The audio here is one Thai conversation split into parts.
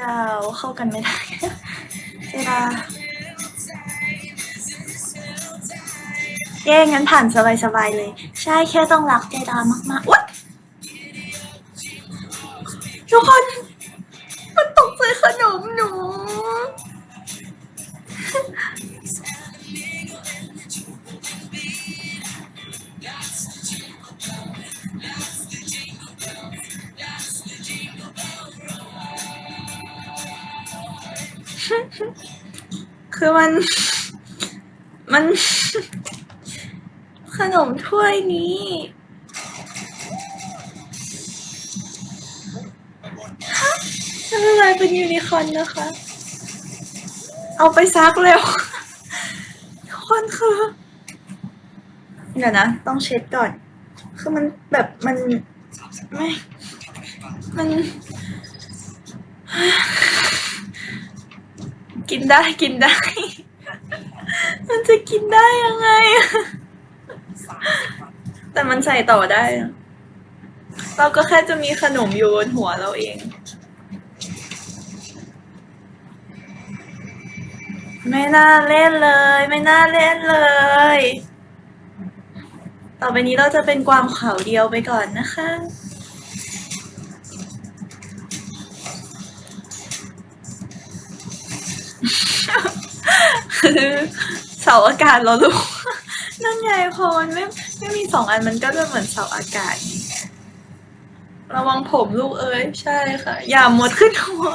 ยาวเข้ากันไม่ได้เจดาเย้งั้นผ่านสบายๆเลย ใช่แค่ต้องรักเจดามากๆอุ๊ยทุกคน คือมัน มัน ขนมถ้วยนี้ ฮะไม่เป็นไรเป็นยูนิคอร์นนะคะ เอาไปซักเร็วทุกคนคือเดี๋ยวนะ ต้องเช็ดก่อน คือมันแบบมันไม่ มัน กินได้กินได้ มันจะกินได้ยังไงอะแต่มันใส่ต่อได้อะเราก็แค่จะมีขนมอยู่บนหัวเราเอง ไม่น่าเล่นเลย ไม่น่าเล่นเลย ต่อไปนี้เราจะเป็นกวางขาวเดียวไปก่อนนะคะ คือเสาอากาศเหราลูก นั่นไงพอมันไม่ไม่มีสองอันมันก็จะเหมือนเสาอากาศไงระวังผมลูกเอ้ยใช่ค่ะ อย่าหมดขึ้นหัว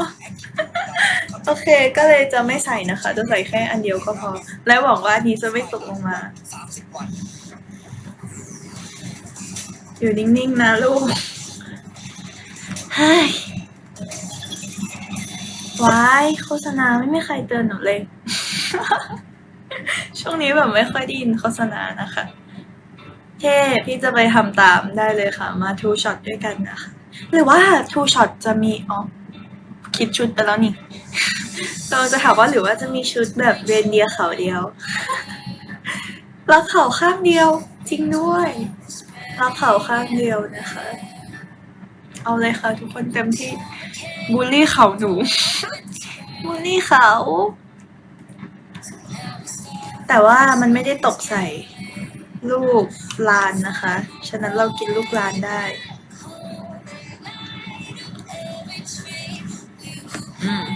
โอเคก็เลยจะไม่ใส่นะคะ จะใส่แค่อันเดียวก็พอ และหวังว่าอันนี้จะไม่ตกลงมา อยู่นิ่งๆนะลูกเฮ้ยว้ายโฆษณาไม่มีใครเตือนหนูเลย ช่วงนี้แบบไม่ค่อยได้ยินโฆษณานะคะ เท่พี่จะไปทำตามได้เลยค่ะ มาทูช็อตด้วยกันนะคะ หรือว่าทูช็อตจะมีอ๋อคิดชุดไปแล้วนี่เราจะถามว่าหรือว่าจะมีชุดแบบเรนเดียเขาเดียวรักเขาข้างเดียว จริงด้วยรักเขาข้างเดียวนะคะ เอาเลยค่ะ ทุกคนเต็มที่บูลลี่เขาหนูบูลลี่เขา แต่ว่ามันไม่ได้ตกใส่ลูกลานนะคะ ฉะนั้นเรากินลูกลานได้ อืม